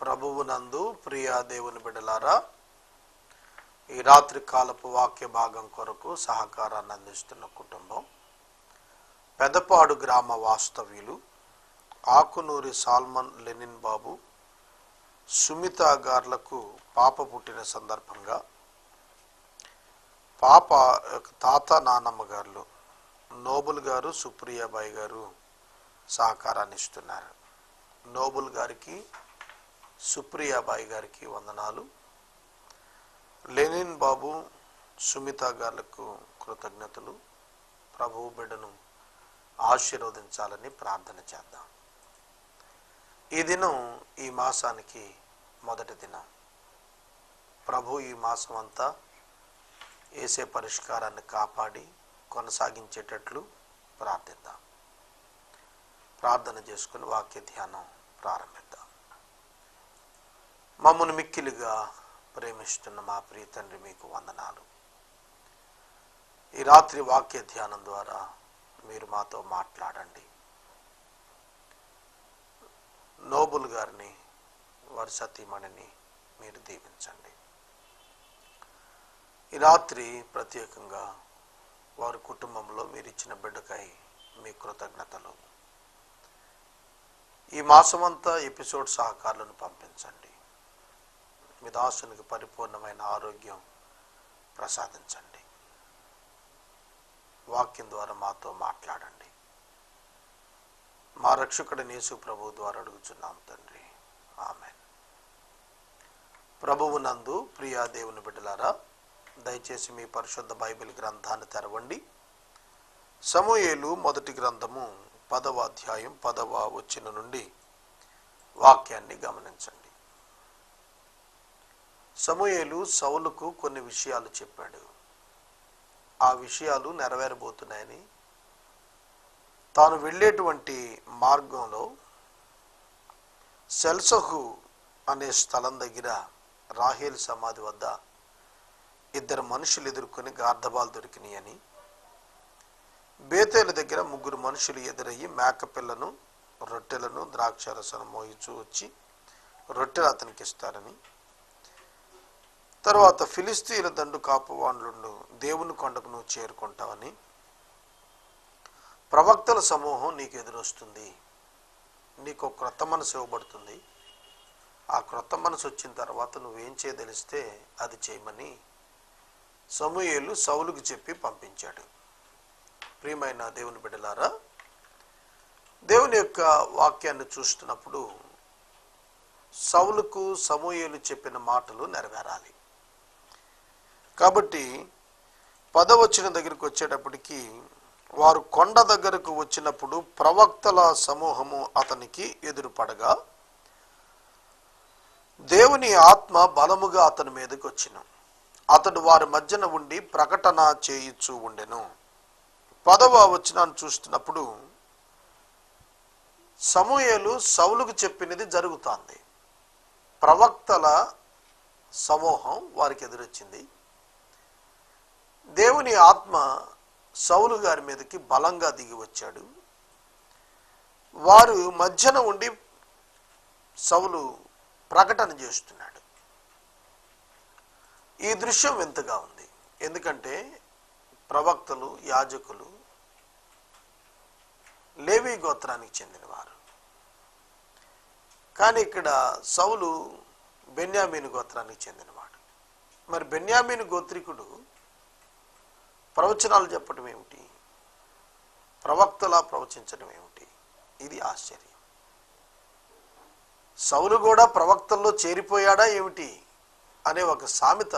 ప్రభువునందు ప్రియా దేవుని బిడలారా ఈ రాత్రి కాలపు వాక్య భాగం కొరకు సహకారాన్ని అందిస్తున్న కుటుంబం పెదపాడు గ్రామ వాస్తవ్యులు ఆకునూరి సాల్మన్ లెనిన్ బాబు సుమిత గార్లకు పాప పుట్టిన సందర్భంగా పాప తాత నానమ్మ గారు నోబుల్ గారు సుప్రియాబాయి గారు సహకారాన్ని ఇస్తున్నారు. నోబుల్ గారికి సుప్రియాబాయి గారికి వందనాలు. లెనిన్ బాబు సుమిత గారులకు కృతజ్ఞతలు. ప్రభువు బిడ్డను ఆశీర్వదించాలని ప్రార్థన చేద్దాం. ఈ దినం ఈ మాసానికి మొదటి దినం. ప్రభు ఈ మాసం అంతా ఏసే పరిష్కారాన్ని కాపాడి కొనసాగించేటట్లు ప్రార్థిద్దాం. ప్రార్థన చేసుకుని వాక్య ధ్యానం ప్రారంభిద్దాం. మమ్మను మిక్కిలుగా ప్రేమిస్తున్న మా ప్రియ తండ్రి మీకు వందనాలు. ఈ రాత్రి వాక్య ధ్యానం ద్వారా మీరు మాతో మాట్లాడండి. నోబుల్ గారిని వారి సతీమణిని మీరు దీవించండి. ఈ రాత్రి ప్రత్యేకంగా వారి కుటుంబంలో మీరు ఇచ్చిన బిడ్డకై మీ కృతజ్ఞతలు. ఈ మాసమంతా ఎపిసోడ్ సహకారులను పంపించండి. మీ దాసునికి పరిపూర్ణమైన ఆరోగ్యం ప్రసాదించండి. వాక్యం ద్వారా మాతో మాట్లాడండి. మా రక్షకుడి యేసు ప్రభు ద్వారా అడుగుచున్నాం తండ్రి. ఆమె ప్రభువు నందు ప్రియా దేవుని బిడ్డలారా దయచేసి మీ పరిశుద్ధ బైబిల్ గ్రంథాన్ని తెరవండి. సమూయేలు మొదటి గ్రంథము పదవ అధ్యాయం పదవ వచ్చిన నుండి వాక్యాన్ని గమనించండి. సమూయేలు సౌలుకు కొన్ని విషయాలు చెప్పాడు. ఆ విషయాలు నెరవేరబోతున్నాయని తాను వెళ్ళేటువంటి మార్గంలో సెల్సహు అనే స్థలం దగ్గర రాహేల్ సమాధి వద్ద ఇద్దరు మనుషులు ఎదుర్కొని గార్ధబాలు దొరికినాయని బేతేల దగ్గర ముగ్గురు మనుషులు ఎదురయ్యి మేకపిల్లను రొట్టెలను ద్రాక్షరసను మోయిచూ వచ్చి రొట్టెలు అతనికి ఇస్తారని తర్వాత ఫిలిస్తీన్ల దండు కాపువాండ్లుండు దేవుని కొండకు నువ్వు చేరుకుంటావని ప్రవక్తల సమూహం నీకు ఎదురొస్తుంది. నీకు క్రొత్త మనసు ఇవ్వబడుతుంది. ఆ క్రొత్త మనసు వచ్చిన తర్వాత నువ్వేం చేయదలిస్తే అది చేయమని సమూయేలు సౌలుకు చెప్పి పంపించాడు. ప్రియమైన దేవుని బిడ్డలారా దేవుని యొక్క వాక్యాన్ని చూస్తున్నప్పుడు సౌలుకు సమూయేలు చెప్పిన మాటలు నెరవేరాలి. కాబట్టి పదవచనం దగ్గరికి వచ్చేటప్పటికి వారు కొండ దగ్గరకు వచ్చినప్పుడు ప్రవక్తల సమూహము అతనికి ఎదురుపడగా దేవుని ఆత్మ బలముగా అతని మీదకి వచ్చిన. అతడు వారి మధ్యన ఉండి ప్రకటన చేయిచూ ఉండెను. పదవ వచనాన్ని చూస్తున్నప్పుడు సమూహలు సౌలుకు చెప్పినది జరుగుతోంది. ప్రవక్తల సమూహం వారికి ఎదురొచ్చింది. దేవుని ఆత్మ సౌలు గారి మీదకి బలంగా దిగి వచ్చాడు. వారు మధ్యన ఉండి సౌలు ప్రకటన చేస్తున్నాడు. ఈ దృశ్యం వింతగా ఉంది. ఎందుకంటే ప్రవక్తలు యాజకులు లేవి గోత్రానికి చెందినవారు. కానీ ఇక్కడ సౌలు బెన్యామీని గోత్రానికి చెందినవాడు. మరి బెన్యామీని గోత్రికుడు ప్రవచనాలు చెప్పడం ఏమిటి? ప్రవక్తలా ప్రవచించడం ఏమిటి? ఇది ఆశ్చర్యం. సౌలు కూడా ప్రవక్తల్లో చేరిపోయాడా ఏమిటి? అనే ఒక సామెత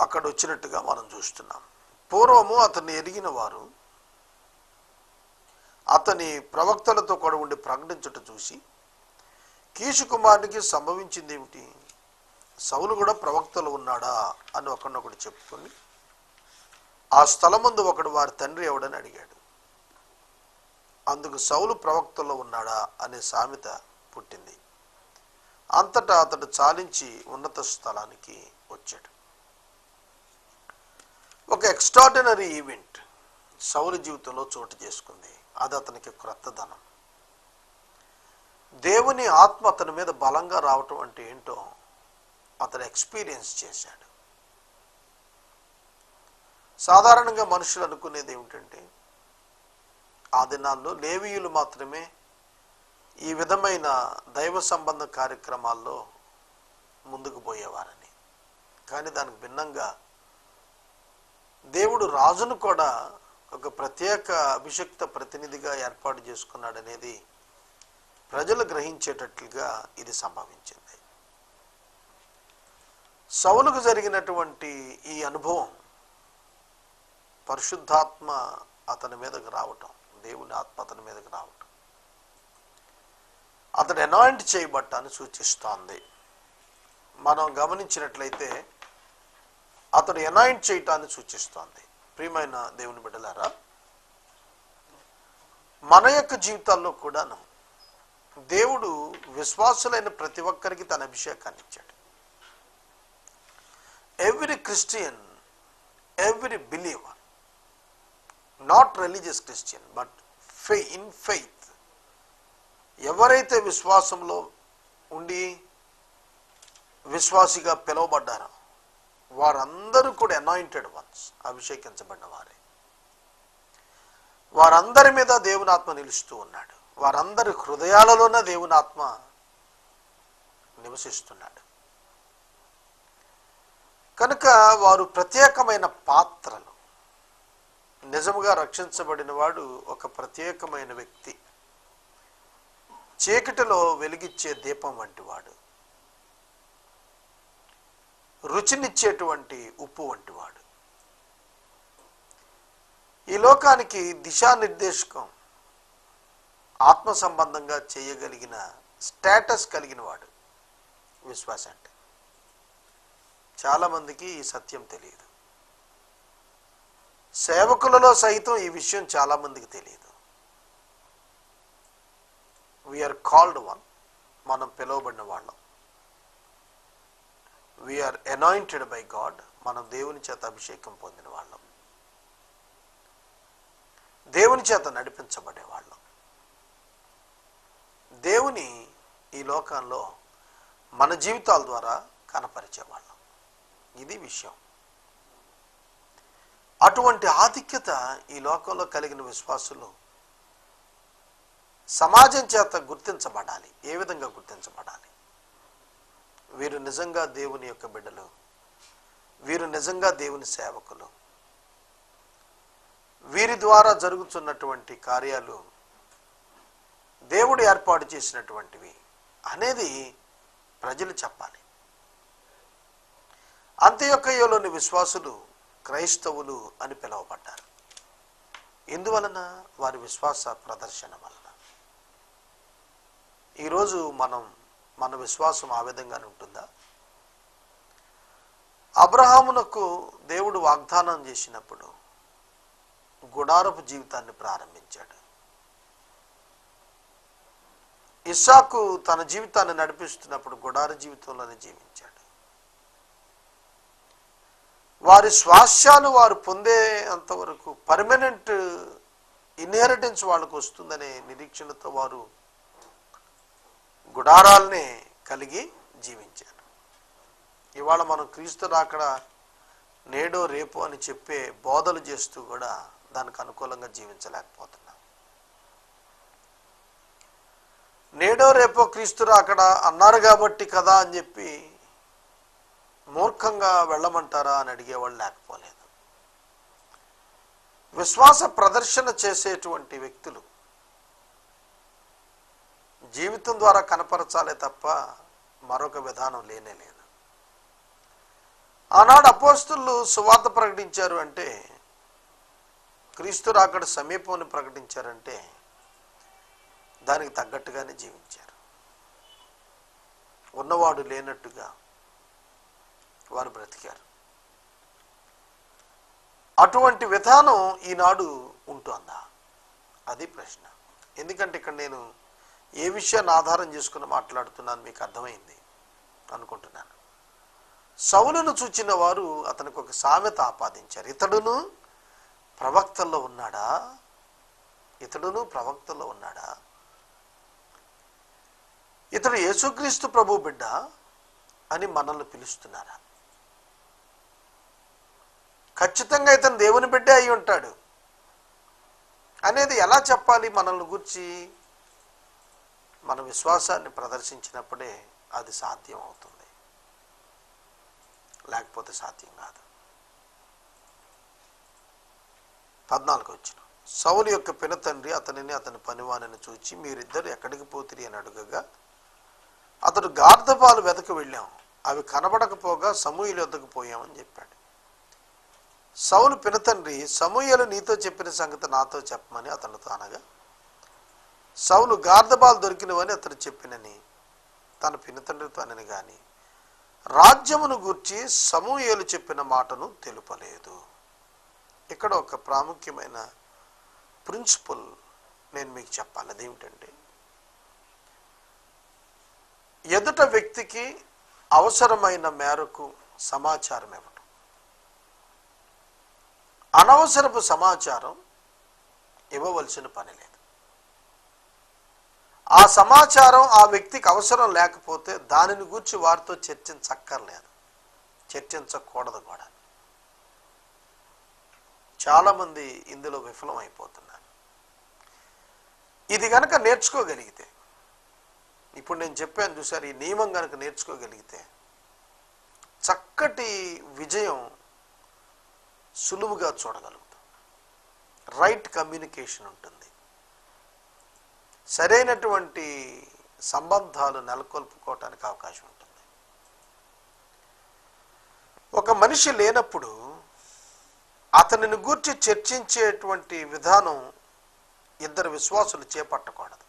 అక్కడ వచ్చినట్టుగా మనం చూస్తున్నాం. పూర్వము అతన్ని ఎరిగిన వారు అతని ప్రవక్తలతో కూడా ఉండి ప్రకటించట చూసి కీషు కుమారునికి సంభవించింది ఏమిటి? సౌలు కూడా ప్రవక్తలు ఉన్నాడా? అని ఒకరినొకడు చెప్పుకొని ఆ స్థలముందు ఒకడు వారి తండ్రి ఎవడని అడిగాడు. అందుకు సౌలు ప్రవక్తలో ఉన్నాడా అనే సామెత పుట్టింది. అంతటా అతడు చాలించి ఉన్నత స్థలానికి వచ్చాడు. ఒక ఎక్స్ట్రాడినరీ ఈవెంట్ సౌలు జీవితంలో చోటు చేసుకుంది. అది అతనికి క్రొత్తదనం దేవుని ఆత్మ అతని మీద బలంగా రావటం అంటే ఏంటో అతను ఎక్స్పీరియన్స్ చేశాడు. సాధారణంగా మనుషులు అనుకునేది ఏమిటంటే ఆ దినాల్లో లేవీయులు మాత్రమే ఈ విధమైన దైవ సంబంధ కార్యక్రమాల్లో ముందుకు పోయేవారని. కానీ దానికి భిన్నంగా దేవుడు రాజును కూడా ఒక ప్రత్యేక అభిషక్త ప్రతినిధిగా ఏర్పాటు చేసుకున్నాడనేది ప్రజలు గ్రహించేటట్లుగా ఇది సంభవించింది. సౌలుకు జరిగినటువంటి ఈ అనుభవం పరిశుద్ధాత్మ అతని మీదకు రావటం దేవుని ఆత్మ అతని మీదకు రావటం. అతడు అనాయింట్ చేయబట్టాన్ని సూచిస్తోంది. మనం గమనించినట్లయితే అతడు ఎనాయింట్ చేయటాన్ని సూచిస్తోంది. ప్రియమైన దేవుని బిడ్డలారా మన యొక్క జీవితాల్లో కూడాను దేవుడు విశ్వాసులైన ప్రతి ఒక్కరికి తన అభిషేకాన్ని ఇచ్చాడు. Every Christian every believer not religious Christian but ఫె ఇన్ ఫెయిత్ ఎవరైతే విశ్వాసంలో ఉండి విశ్వాసిగా పిలువబడ్డారో వారందరూ కూడా అనాయింటెడ్ వన్స్ అభిషేకించబడిన వారే. వారందరి మీద దేవునాత్మ నిలుస్తూ ఉన్నాడు. వారందరి హృదయాలలోనే దేవునాత్మ నివసిస్తున్నాడు. కనుక వారు ప్రత్యేకమైన పాత్రలు నిజముగా రక్షించబడిన వాడు ఒక ప్రత్యేకమైన వ్యక్తి. చీకటిలో వెలిగిచ్చే దీపం వంటి వాడు. రుచినిచ్చేటువంటి ఉప్పు వంటివాడు ఈ లోకానికి దిశానిర్దేశకం ఆత్మ సంబంధంగా చేయగలిగిన స్టేటస్ కలిగిన వాడు విశ్వాస అంటే చాలామందికి ఈ సత్యం తెలియదు. సేవకులలో సైతం ఈ విషయం చాలామందికి తెలియదు. వీఆర్ కాల్డ్ వన్ మనం పిలువబడిన వాళ్ళం. వీఆర్ అనాయింటెడ్ బై గాడ్ మనం దేవుని చేత అభిషేకం పొందిన వాళ్ళం. దేవుని చేత నడిపించబడే వాళ్ళం. దేవుని ఈ లోకంలో మన జీవితాల ద్వారా కనపరిచే వాళ్ళం. ఇది విషయం. అటువంటి ఆధిక్యత ఈ లోకంలో కలిగిన విశ్వాసులు సమాజం చేత గుర్తించబడాలి. ఏ విధంగా గుర్తించబడాలి? వీరు నిజంగా దేవుని యొక్క బిడ్డలు. వీరు నిజంగా దేవుని సేవకులు. వీరి ద్వారా జరుగుతున్నటువంటి కార్యాలు దేవుడు ఏర్పాటు చేసినటువంటివి అనేది ప్రజలు చెప్పాలి. అంత్యొక్కయ్యలోని విశ్వాసులు క్రైస్తవులు అని పిలువబడ్డారు. ఎందువలన వారి విశ్వాస ప్రదర్శన వలన? ఈరోజు మనం మన విశ్వాసం ఆ విధంగానే ఉంటుందా? అబ్రహామునకు దేవుడు వాగ్దానం చేసినప్పుడు గుడారపు జీవితాన్ని ప్రారంభించాడు. ఇస్సాకు తన జీవితాన్ని నడిపిస్తున్నప్పుడు గుడార జీవితంలోనే జీవించాడు. వారి స్వాస్యాలు వారు పొందే అంతవరకు పర్మనెంట్ ఇన్హెరిటెన్స్ వాళ్ళకు వస్తుందనే నిరీక్షణతో వారు గుడారాలనే కలిగి జీవించారు. ఇవాళ మనం క్రీస్తు రాకడ నేడో రేపు అని చెప్పే బోధలు చేస్తూ కూడా దానికి అనుకూలంగా జీవించలేకపోతున్నాం. నేడో రేపో క్రీస్తు రాకడ అన్నారు కాబట్టి కదా అని చెప్పి మూర్ఖంగా వెళ్ళమంటారా అని అడిగేవాళ్ళు లేకపోలేదు. విశ్వాస ప్రదర్శన చేసేటువంటి వ్యక్తులు జీవితం ద్వారా కనపరచాలే తప్ప మరొక విధానం లేనే లేదు. ఆనాడు అపోస్తులు సువార్త ప్రకటించారు అంటే క్రీస్తు రాకడ సమీపాన్ని ప్రకటించారంటే దానికి తగ్గట్టుగానే జీవించారు. ఉన్నవాడు లేనట్టుగా వారు బ్రతికారు. అటువంటి విధానం ఈనాడు ఉంటుందా? అది ప్రశ్న. ఎందుకంటే ఇక్కడ నేను ఏ విషయాన్ని ఆధారం చేసుకుని మాట్లాడుతున్నాను మీకు అర్థమైంది అనుకుంటున్నాను. సౌలును చూచిన వారు అతనికి ఒక సామెత ఆపాదించారు. ఇతడును ప్రవక్తల్లో ఉన్నాడా? ఇతడును ప్రవక్తల్లో ఉన్నాడా? ఇతడు యేసుక్రీస్తు ప్రభు బిడ్డ అని మనల్ని పిలుస్తున్నారా? ఖచ్చితంగా ఇతను దేవుని బిడ్డే అయి ఉంటాడు. అనేది ఎలా చెప్పాలి మనల్ని గురించి? మన విశ్వాసాన్ని ప్రదర్శించినప్పుడే అది సాధ్యం అవుతుంది. లేకపోతే సాధ్యం కాదు. పద్నాలుగు వచ్చిన సౌలు యొక్క పినతండ్రి అతనిని అతని పనివాణిని చూచి మీరిద్దరు ఎక్కడికి పోతిరి అని అడుగగా అతడు గార్ధపాలు వెతక వెళ్ళాం. అవి కనబడకపోగా సమూహులు వద్దకు పోయామని చెప్పాడు. సౌలు పినతండ్రి సమూహలు నీతో చెప్పిన సంగతి నాతో చెప్పమని అతనితో అనగా సౌలు గార్ధబాలు దొరికినవని అతడు చెప్పినని తన పినతండ్రితో అనని కానీ రాజ్యమును గూర్చి సమూహలు చెప్పిన మాటను తెలుపలేదు. ఇక్కడ ఒక ప్రాముఖ్యమైన ప్రిన్సిపల్ నేను మీకు చెప్పాలి అదేమిటంటే ఎదుట వ్యక్తికి అవసరమైన మేరకు సమాచారం ఇవ్వడం అనవసరపు సమాచారం ఇవ్వవలసిన పని లేదు. ఆ సమాచారం ఆ వ్యక్తికి అవసరం లేకపోతే దానిని గురించి వారితో చర్చించక్కర్లేదు. చర్చించకూడదు కూడా. చాలామంది ఇందులో విఫలం అయిపోతున్నారు ఇది కనుక నేర్చుకోగలిగితే ఇప్పుడు నేను చెప్పాను చూసారు ఈ నియమం కనుక నేర్చుకోగలిగితే చక్కటి విజయం సులువుగా చూడగలుగుతాం. రైట్ కమ్యూనికేషన్ ఉంటుంది. సరైనటువంటి సంబంధాలు నెలకొల్పుకోవటానికి అవకాశం ఉంటుంది. ఒక మనిషి లేనప్పుడు అతనిని గూర్చి చర్చించేటువంటి విధానం ఇద్దరు విశ్వాసులు చేపట్టకూడదు.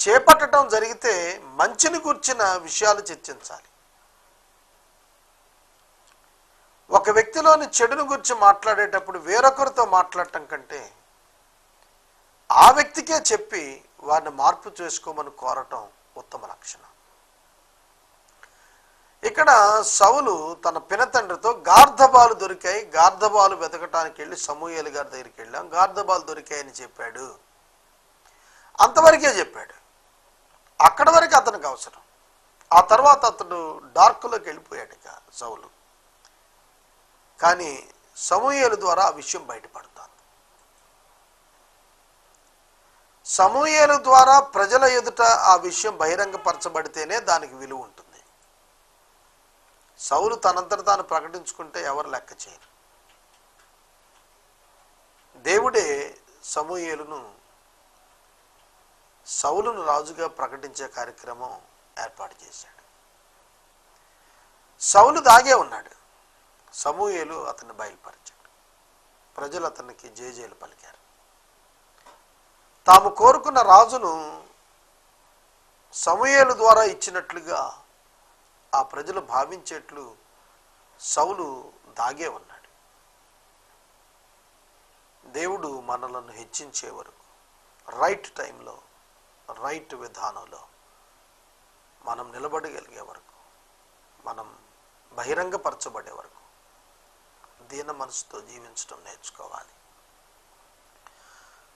చేపట్టడం జరిగితే మంచిని గూర్చిన విషయాలు చర్చించాలి. ఒక వ్యక్తిలోని చెడును గురించి మాట్లాడేటప్పుడు వేరొకరితో మాట్లాడటం కంటే ఆ వ్యక్తికే చెప్పి వారిని మార్పు చేసుకోమని కోరటం ఉత్తమ లక్షణం. ఇక్కడ సౌలు తన పినతండ్రితో గార్ధబాలు దొరికాయి గార్ధబాలు వెతకటానికి వెళ్ళి సమూహలు గారి దగ్గరికి వెళ్ళాం. గార్ధబాలు దొరికాయని చెప్పాడు. అంతవరకే చెప్పాడు. అక్కడ వరకు అతనికి అవసరం. ఆ తర్వాత అతడు డార్క్లోకి వెళ్ళిపోయాడు ఇక సౌలు. కానీ సమూహేలు ద్వారా ఆ విషయం బయటపడుతుంది సమూహేలు ద్వారా ప్రజల ఎదుట ఆ విషయం బహిరంగపరచబడితేనే దానికి విలువ ఉంటుంది. సౌలు తనంతట తాను ప్రకటించుకుంటే ఎవరు లెక్క చేయరు. దేవుడే సమూహేలును సౌలును రాజుగా ప్రకటించే కార్యక్రమం ఏర్పాటు చేశాడు. సౌలు దాగే ఉన్నాడు. సమూహేలు అతన్ని బయలుపరిచాడు. ప్రజలు అతనికి జేజేలు పలికారు. తాము కోరుకున్న రాజును సమూహేలు ద్వారా ఇచ్చినట్లుగా ఆ ప్రజలు భావించేట్లు సౌలు దాగే ఉన్నాడు. దేవుడు మనలను హెచ్చించే వరకు రైట్ టైంలో రైట్ విధానంలో మనం నిలబడగలిగే వరకు మనం బహిరంగపరచబడే వరకు దీన మనసుతో జీవించడం నేర్చుకోవాలి.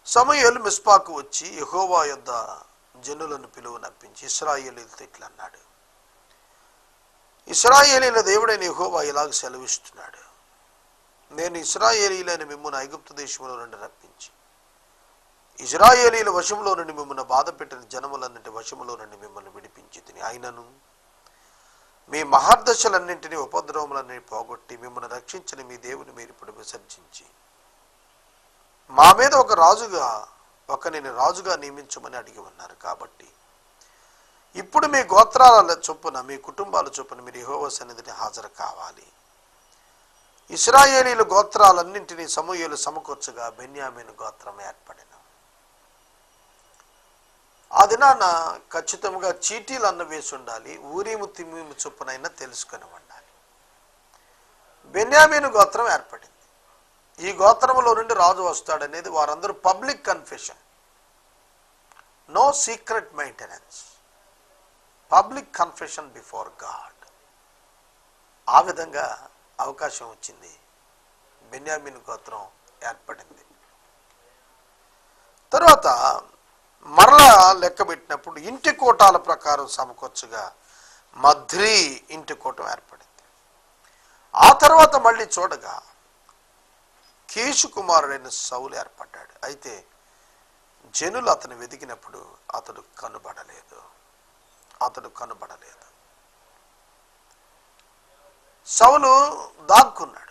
సమయలు మిస్పాకు వచ్చి యహోవా యొద్ద జనులను పిలువనప్పించి ఇస్రాయేలీలతో ఇట్లా అన్నాడు. ఇస్రాయేలీల దేవుడైన యహోవా ఇలాగ సెలవిస్తున్నాడు. నేను ఇస్రాయేలీలైన మిమ్మల్ని ఐగుప్తు దేశంలో నుండి రప్పించి ఇజ్రాయేలీల వశంలో నుండి మిమ్మల్ని బాధ పెట్టిన జనములన్నింటి వశంలో నుండి మిమ్మల్ని విడిపించి తిని అయినను మీ మహర్దశలన్నింటినీ ఉపద్రవములన్నీ పోగొట్టి మిమ్మల్ని రక్షించిన మీ దేవుని మీరు ఇప్పుడు విసర్జించి. మా మీద ఒక రాజుగా ఒక నేను రాజుగా నియమించమని అడిగి ఉన్నారు కాబట్టి. ఇప్పుడు మీ గోత్రాల చొప్పున మీ కుటుంబాల చొప్పున మీరు యహోవ సన్నిధిని హాజరు కావాలి. ఇస్రాయేలీల గోత్రాలన్నింటినీ సమూహలు సమకూర్చగా బెన్యామీను గోత్రం ఏర్పడిన ఆ దినాన ఖచ్చితంగా చీటీలు అన్న వేసి ఉండాలి ఊరీము తిమ్మిము చొప్పునైనా తెలుసుకొని ఉండాలి బెన్యామీను గోత్రం ఏర్పడింది. ఈ గోత్రంలో నుండి రాజు వస్తాడనేది వారందరూ public confession. No secret maintenance. Public confession before God. ఆ విధంగా అవకాశం వచ్చింది. బెన్యామిన్ గోత్రం ఏర్పడింది. తర్వాత మరలా లెక్క పెట్టినప్పుడు ఇంటి కోటాల ప్రకారం సమకూర్చుగా మధ్రి ఇంటి కూటం ఏర్పడింది. ఆ తర్వాత మళ్ళీ చూడగా కేశుకుమారుడైన సౌలు ఏర్పడ్డాడు. అయితే జనులు అతను వెతికినప్పుడు అతడు కనుబడలేదు. అతడు కనుబడలేదు. సౌలు దాక్కున్నాడు.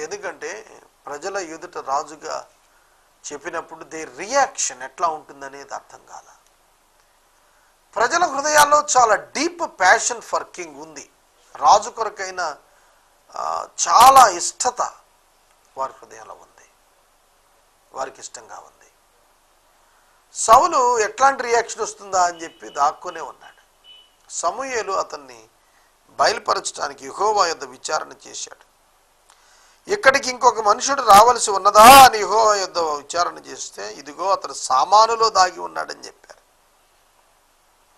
ఎందుకంటే ప్రజల ఎదుట రాజుగా చెప్పినప్పుడు దే రియాక్షన్ ఎట్లా ఉంటుందనేది అర్థం కాల. ప్రజల హృదయాల్లో చాలా డీప్ ప్యాషన్ ఫర్ కింగ్ ఉంది. రాజు కొరకైన చాలా ఇష్టత వారి హృదయంలో ఉంది. వారికి ఇష్టంగా ఉంది. సౌలు ఎట్లాంటి రియాక్షన్ వస్తుందా అని చెప్పి దాక్కునే ఉన్నాడు. సమూహలు అతన్ని బయలుపరచడానికి యుహోవా యొద్ద విచారణ చేశాడు. ఇక్కడికి ఇంకొక మనుషుడు రావలసి ఉన్నదా అని యెహోవా యుద్ధ విచారణ చేస్తే ఇదిగో అతడు సామానులో దాగి ఉన్నాడని చెప్పారు.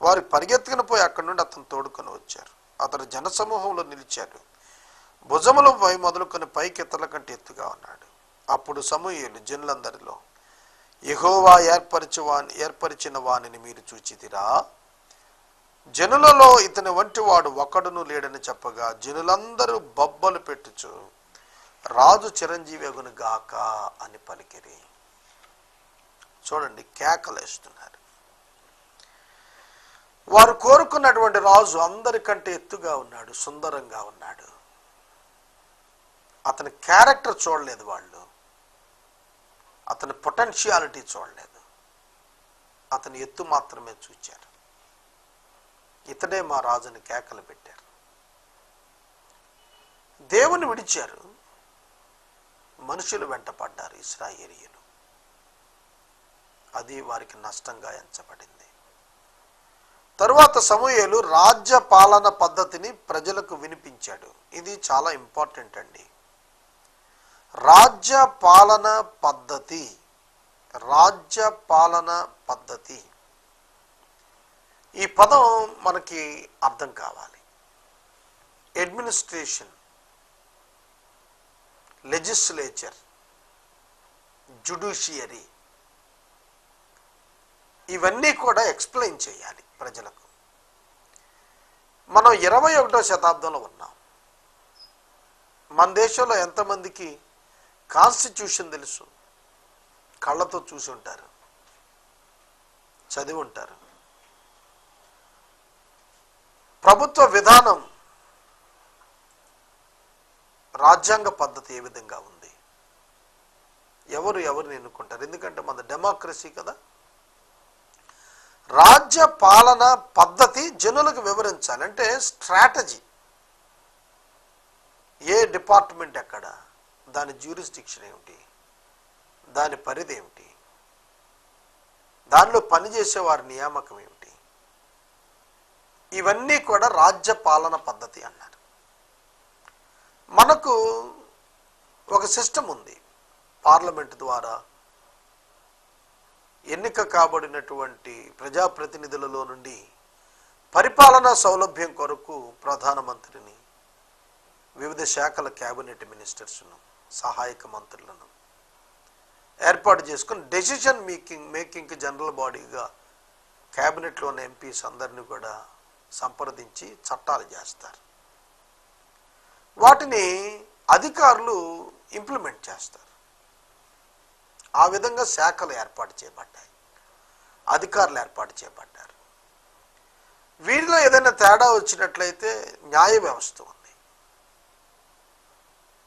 వారు పరిగెత్తుకుని పోయి అక్కడి నుండి అతను తోడుకొని వచ్చారు. అతడు జనసమూహంలో నిలిచాడు. భుజములపై మొదలుకొని పైకెత్తల కంటే ఎత్తుగా ఉన్నాడు. అప్పుడు సమూయేలు జనులందరిలో ఎహోవా ఏర్పరిచి వాని ఏర్పరిచిన వానిని మీరు చూచితిరా? జనులలో ఇతని వంటి వాడు ఒకడును లేడని చెప్పగా జనులందరూ బొబ్బలు పెట్టుచు రాజు చిరంజీవి అగును గాక అని పలికిరి. చూడండి కేకలేస్తున్నారు వారు కోరుకున్నటువంటి రాజు అందరికంటే ఎత్తుగా ఉన్నాడు సుందరంగా ఉన్నాడు. అతని క్యారెక్టర్ చూడలేదు వాళ్ళు. అతని పొటెన్షియాలిటీ చూడలేదు. అతని ఎత్తు మాత్రమే చూచారు. ఇతడే మా రాజుని కేకలు పెట్టారు. దేవుని విడిచారు. మనుషులు వెంట పడ్డారు ఇస్రాయేలీయులు అది వారికి నష్టంగా ఎంచబడింది. తరువాత సమూహలు రాజ్య పాలన పద్ధతిని ప్రజలకు వినిపించాడు. ఇది చాలా ఇంపార్టెంట్ అండి. రాజ్య పాలన పద్ధతి రాజ్య పాలన పద్ధతి. ఈ పదం మనకి అర్థం కావాలి. అడ్మినిస్ట్రేషన్ లెజిస్లేచర్ జుడిషియరీ ఇవన్నీ కూడా ఎక్స్ప్లెయిన్ చేయాలి ప్రజలకు. మనం ఇరవై ఒకటో శతాబ్దంలో ఉన్నాం. మన దేశంలో ఎంతమందికి కాన్స్టిట్యూషన్ తెలుసు? కళ్ళతో చూసి ఉంటారు. చదివి ఉంటారు. ప్రభుత్వ విధానం రాజ్యాంగ పద్ధతి ఏ విధంగా ఉంది? ఎవరు ఎవరిని ఎన్నుకుంటారు? ఎందుకంటే మన డెమోక్రసీ కదా. రాజ్య పాలన పద్ధతి జనులకు వివరించాలి. అంటే స్ట్రాటజీ ఏ డిపార్ట్మెంట్ ఎక్కడ? దాని జ్యూరిస్డిక్షన్ ఏమిటి? దాని పరిధి ఏమిటి? దానిలో పనిచేసే వారి నియామకం ఏమిటి? ఇవన్నీ కూడా రాజ్య పాలన పద్ధతి అన్నారు. మనకు ఒక సిస్టమ్ ఉంది. పార్లమెంట్ ద్వారా ఎన్నిక కాబడినటువంటి ప్రజాప్రతినిధులలో నుండి పరిపాలనా సౌలభ్యం కొరకు ప్రధానమంత్రిని వివిధ శాఖల క్యాబినెట్ మినిస్టర్స్ను సహాయక మంత్రులను ఏర్పాటు చేసుకుని డెసిషన్ మేకింగ్ మేకింగ్కి జనరల్ బాడీగా క్యాబినెట్లోని ఎంపీస్ అందరినీ కూడా సంప్రదించి చట్టాలు చేస్తారు. వాటిని అధికారులు ఇంప్లిమెంట్ చేస్తారు. ఆ విధంగా శాఖలు ఏర్పాటు చేయబడ్డాయి. అధికారులు ఏర్పాటు చేయబడ్డారు. వీరిలో ఏదైనా తేడా వచ్చినట్లయితే న్యాయ వ్యవస్థ ఉంది.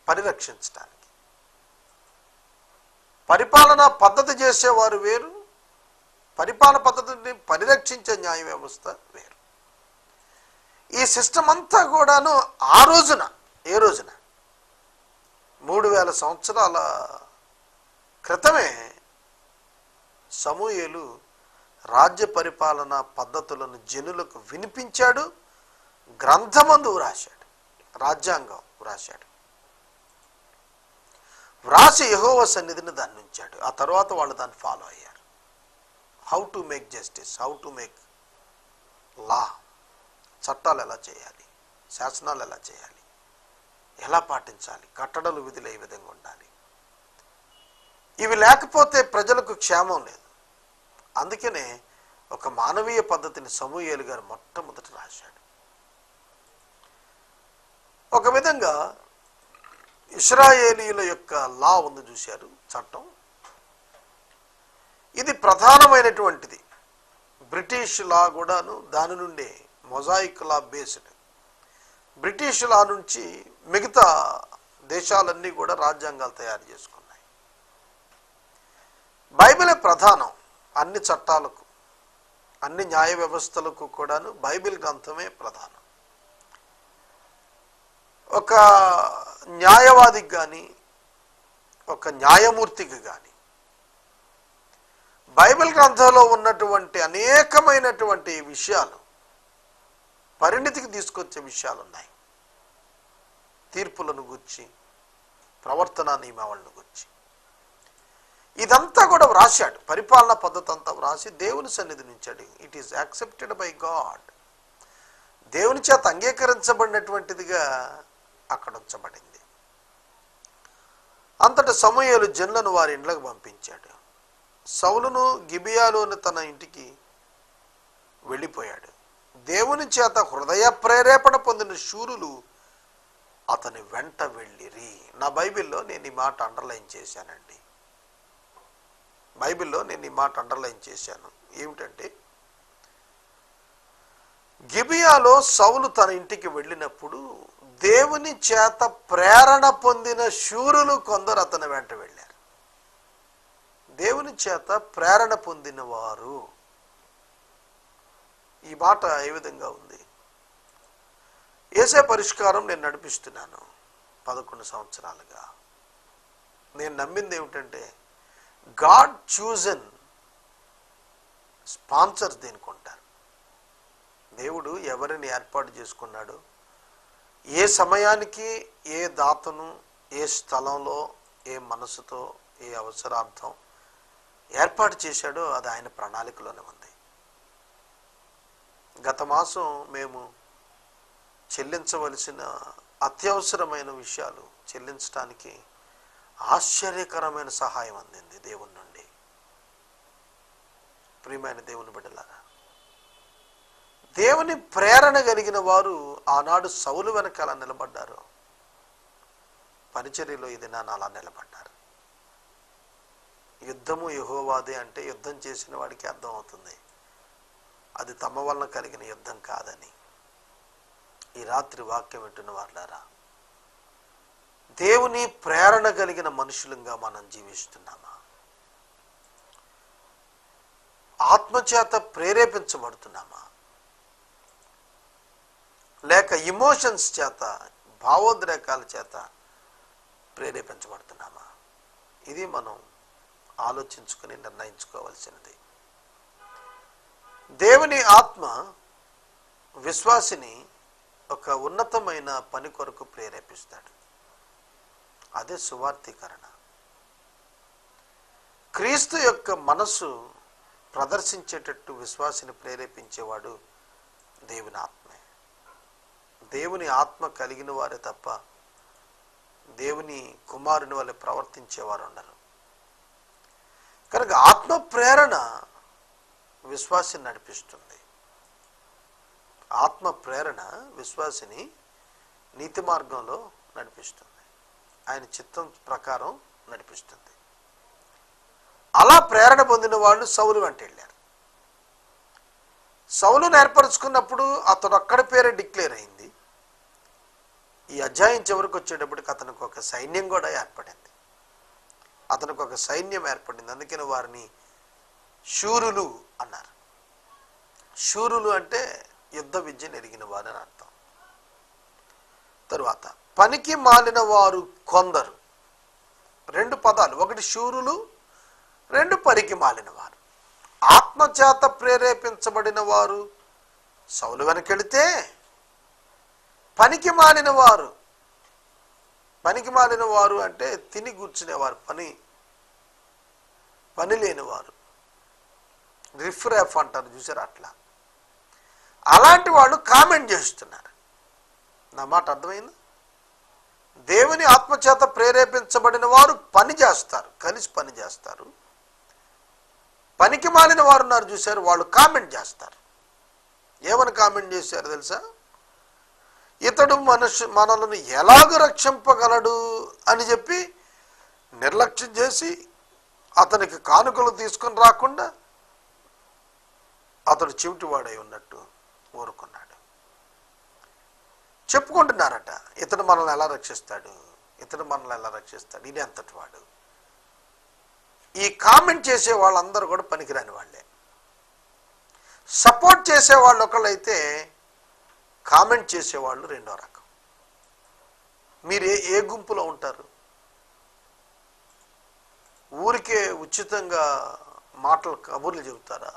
పరిరక్షించడానికి. పరిపాలనా పద్ధతి చేసేవారు వేరు. పరిపాలన పద్ధతిని పరిరక్షించే న్యాయ వ్యవస్థ వేరు. ఈ సిస్టమ్ అంతా కూడాను ఆ రోజున ఏ రోజున? మూడు వేల సంవత్సరాల క్రితమే సమూయేలు రాజ్య పరిపాలన పద్ధతులను జనులకు వినిపించాడు గ్రంథమందు వ్రాశాడు రాజ్యాంగం వ్రాశాడు. వ్రాసి యహోవ సన్నిధిని దాన్ని ఉంచాడు. ఆ తర్వాత వాళ్ళు దాన్ని ఫాలో అయ్యారు. How to make justice how to make law చట్టాలు ఎలా చేయాలి శాసనాలు ఎలా చేయాలి ఎలా పాటించాలి? కట్టడలు విధులు ఏ విధంగా ఉండాలి? ఇవి లేకపోతే ప్రజలకు క్షేమం లేదు. అందుకనే ఒక మానవీయ పద్ధతిని సమూహేలు గారు మొట్టమొదట రాశాడు. ఒక విధంగా ఇస్రాయేలీల యొక్క లా ఉంది చూశారు చట్టం. ఇది ప్రధానమైనటువంటిది. బ్రిటిష్ లా కూడాను దాని నుండే Mosaic law based. British law నుంచి మిగతా దేశాలన్నీ కూడా రాజ్యాంగాలు తయారు చేసుకున్నాయి. బైబిలే ప్రధానం అన్ని చట్టాలకు అన్ని న్యాయ వ్యవస్థలకు కూడాను బైబిల్ గ్రంథమే ప్రధానం. ఒక న్యాయవాదికి కానీ ఒక న్యాయమూర్తికి కానీ బైబిల్ గ్రంథంలో ఉన్నటువంటి అనేకమైనటువంటి విషయాలు పరిణితికి తీసుకొచ్చే విషయాలు ఉన్నాయి తీర్పులను గుర్చి ప్రవర్తన నియమావళిని గుర్చి. ఇదంతా కూడా వ్రాశాడు. పరిపాలన పద్ధతి అంతా వ్రాసి దేవుని సన్నిధి నుంచాడు it is accepted by God దేవుని చేత అంగీకరించబడినటువంటిదిగా అక్కడ ఉంచబడింది. అంతట సమయాలు జన్లను వారి ఇండ్లకు పంపించాడు. సౌలును గిబియాలోని తన ఇంటికి వెళ్ళిపోయాడు. దేవుని చేత హృదయ ప్రేరేపణ పొందిన శూరులు అతని వెంట వెళ్ళిరి. నా బైబిల్లో నేను ఈ మాట అండర్లైన్ చేశానండి. బైబిల్లో నేను ఈ మాట అండర్లైన్ చేశాను. ఏమిటంటే గిబియాలో సౌలు తన ఇంటికి వెళ్ళినప్పుడు దేవుని చేత ప్రేరణ పొందిన శూరులు కొందరు అతని వెంట వెళ్ళారు. దేవుని చేత ప్రేరణ పొందిన వారు ఈ మాట ఏ విధంగా ఉంది? ఏసే పరిష్కారం నేను నడిపిస్తున్నాను పదకొండు సంవత్సరాలుగా. నేను నమ్మింది ఏమిటంటే గాడ్ చూజన్ స్పాన్సర్స్ దీనికి ఉంటారు. దేవుడు ఎవరిని ఏర్పాటు చేసుకున్నాడు? ఏ సమయానికి ఏ దాతను ఏ స్థలంలో ఏ మనసుతో ఏ అవసరార్థం ఏర్పాటు చేశాడో అది ఆయన ప్రణాళికలోనే ఉంది. గత మాసం మేము చెల్లించవలసిన అత్యవసరమైన విషయాలు చెల్లించడానికి ఆశ్చర్యకరమైన సహాయం అందింది దేవుని నుండి. ప్రియమైన దేవుని బిడ్డలారా దేవుని ప్రేరణ కలిగిన వారు ఆనాడు సౌలు వెనకాల నిలబడ్డారు. పరిచర్యలో ఇది నాన్న అలా నిలబడ్డారు. యుద్ధము యహోవాదే అంటే యుద్ధం చేసిన వాడికి అర్థమవుతుంది అది తమ వలన కలిగిన యుద్ధం కాదని. ఈ రాత్రి వాక్యం వింటున్న వాళ్ళారా దేవుని ప్రేరణ కలిగిన మనుషులంగా మనం జీవిస్తున్నామా? ఆత్మచేత ప్రేరేపించబడుతున్నామా? లేక ఇమోషన్స్ చేత భావోద్రేకాల చేత ప్రేరేపించబడుతున్నామా? ఇది మనం ఆలోచించుకుని నిర్ణయించుకోవాల్సినది. దేవుని ఆత్మ విశ్వాసిని ఒక ఉన్నతమైన పని కొరకు ప్రేరేపిస్తాడు. అదే సువార్థీకరణ. క్రీస్తు యొక్క మనస్సు ప్రదర్శించేటట్టు విశ్వాసిని ప్రేరేపించేవాడు దేవుని ఆత్మే. దేవుని ఆత్మ కలిగిన వారే తప్ప దేవుని కుమారుని వల్ల ప్రవర్తించేవారు ఉండరు కనుక ఆత్మ ప్రేరణ విశ్వాసిని నడిపిస్తుంది. ఆత్మ ప్రేరణ విశ్వాసిని నీతి మార్గంలో నడిపిస్తుంది. ఆయన చిత్తం ప్రకారం నడిపిస్తుంది. అలా ప్రేరణ పొందిన వాళ్ళు సౌలు వెంట వెళ్ళారు. సౌలును ఏర్పరచుకున్నప్పుడు అతడు అక్కడ పేరే డిక్లేర్ అయింది. ఈ అధ్యాయం చివరికి వచ్చేటప్పటికి అతనికి ఒక సైన్యం కూడా ఏర్పడింది. అతనికి ఒక సైన్యం ఏర్పడింది. అందుకని వారిని శూరులు అన్నారు. శూరులు అంటే యుద్ధ విద్యను ఎరిగిన వారు అని అర్థం. తరువాత పనికి మాలిన వారు కొందరు. రెండు పదాలు ఒకటి శూరులు రెండు పనికి మాలిన వారు ఆత్మచేత ప్రేరేపించబడిన వారు సౌలు వెనకెళితే పనికి మాలిన వారు పనికి మాలిన వారు అంటే తిని కూర్చునేవారు పని పని లేనివారు. రిఫ్రాఫ్ అంటారు చూసారు అట్లా? అలాంటి వాళ్ళు కామెంట్ చేస్తున్నారు. నా మాట అర్థమైంది? దేవుని ఆత్మచేత ప్రేరేపించబడిన వారు పని చేస్తారు కలిసి పని చేస్తారు. పనికి మాలిన వారు ఉన్నారు చూశారు వాళ్ళు కామెంట్ చేస్తారు. ఏమని కామెంట్ చేశారు తెలుసా? ఇతడు మనుషు మనలను ఎలాగ రక్షింపగలడు అని చెప్పి నిర్లక్ష్యం చేసి అతనికి కానుకలు తీసుకొని రాకుండా అతడు చెవిటివాడై ఉన్నట్టు ఊరుకున్నాడు చెప్పుకుంటున్నారట ఇతడు మనల్ని ఎలా రక్షిస్తాడు? ఇతడు మనల్ని ఎలా రక్షిస్తాడు? ఇది అంతటి వాడు. ఈ కామెంట్ చేసే వాళ్ళందరూ కూడా పనికిరాని వాళ్ళే. సపోర్ట్ చేసే వాళ్ళు ఒకళ్ళైతే కామెంట్ చేసేవాళ్ళు రెండో రకం. మీరు ఏ ఏ గుంపులో ఉంటారు? ఊరికే ఉచితంగా మాటలు కబుర్లు చెబుతారా?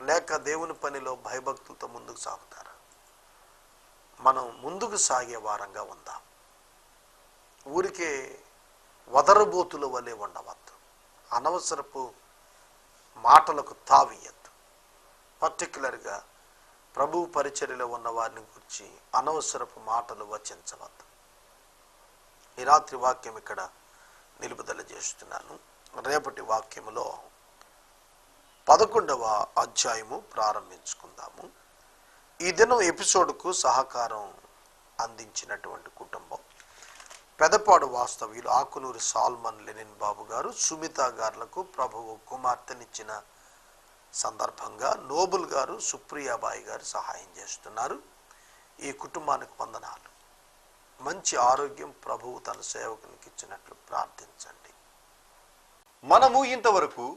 లేక దేవుని పనిలో భయభక్తులతో ముందుకు సాగుతారా? మనం ముందుకు సాగే వారంగా ఉందాం. ఊరికే వదరబోతుల వలె ఉండవద్దు. అనవసరపు మాటలకు తావియద్దు పర్టికులర్గా ప్రభు పరిచర్యలో ఉన్న వారిని గురించి అనవసరపు మాటలు వచించవద్దు. ఈ రాత్రి వాక్యం ఇక్కడ నిలుపుదల చేస్తున్నాను. రేపటి వాక్యములో పదకొండవ అధ్యాయము ప్రారంభించుకుందాము. ఈ దినం ఎపిసోడ్కు సహకారం అందించినటువంటి కుటుంబం. పెదపాడు వాస్తవ్యులు ఆకునూరి సాల్మన్ లెనిన్ బాబు గారు సుమిత గారులకు ప్రభువు కుమార్తెనిచ్చిన సందర్భంగా నోబుల్ గారు సుప్రియాబాయి గారు సహాయం చేస్తున్నారు. ఈ కుటుంబానికి వందనాలు. మంచి ఆరోగ్యం ప్రభువు తన సేవకునికి ఇచ్చినట్లు ప్రార్థించండి. మనము ఇంతవరకు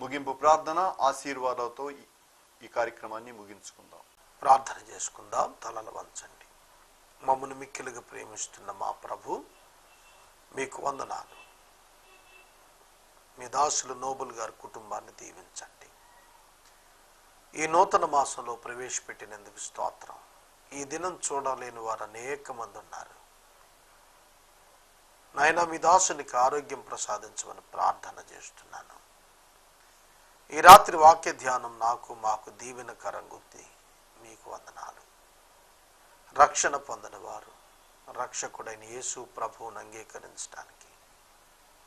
ముగింపు ప్రార్థన ఆశీర్వాదాలతో ఈ- ఈ కార్యక్రమాన్ని ముగించుకుందాం. ప్రార్థన చేసుకుందాం. తలలు వంచండి. మమ్మల్ని మిక్కిలుగా ప్రేమిస్తున్న మా ప్రభు మీకు వందనాలు. మీ దాసులు నోబుల్ గారి కుటుంబాన్ని దీవించండి. ఈ నూతన మాసంలో ప్రవేశపెట్టినందుకు స్తోత్రం. ఈ దినం చూడలేని వారు అనేక మంది ఉన్నారు. నాయన మీ దాసునికి ఆరోగ్యం ప్రసాదించమని ప్రార్థన చేస్తున్నాను. ఈ రాత్రి వాక్య ధ్యానం నాకు మాకు దీవెనకరం కరంగుద్ది మీకు వందనాలు. రక్షణ పొందిన వారు రక్షకుడైన యేసు ప్రభువును అంగీకరించడానికి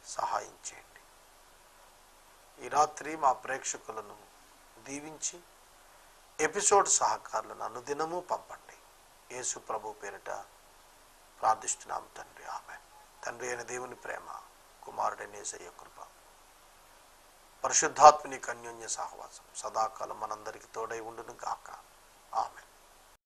సహాయం చేయండి. ఈ రాత్రి మా ప్రేక్షకులను దీవించి ఎపిసోడ్ సహకారులను అనుదినము పంపండి. యేసు ప్రభు పేరిట ప్రార్థిస్తున్నాం తండ్రి. ఆమె తండ్రి అయిన దేవుని ప్రేమ కుమారుడైన యేసయ్య కృప పరిశుద్ధాత్మని కన్యోన్య సహవాసం. సదాకాలం మనందరికి తోడై ఉండును గాక ఆమె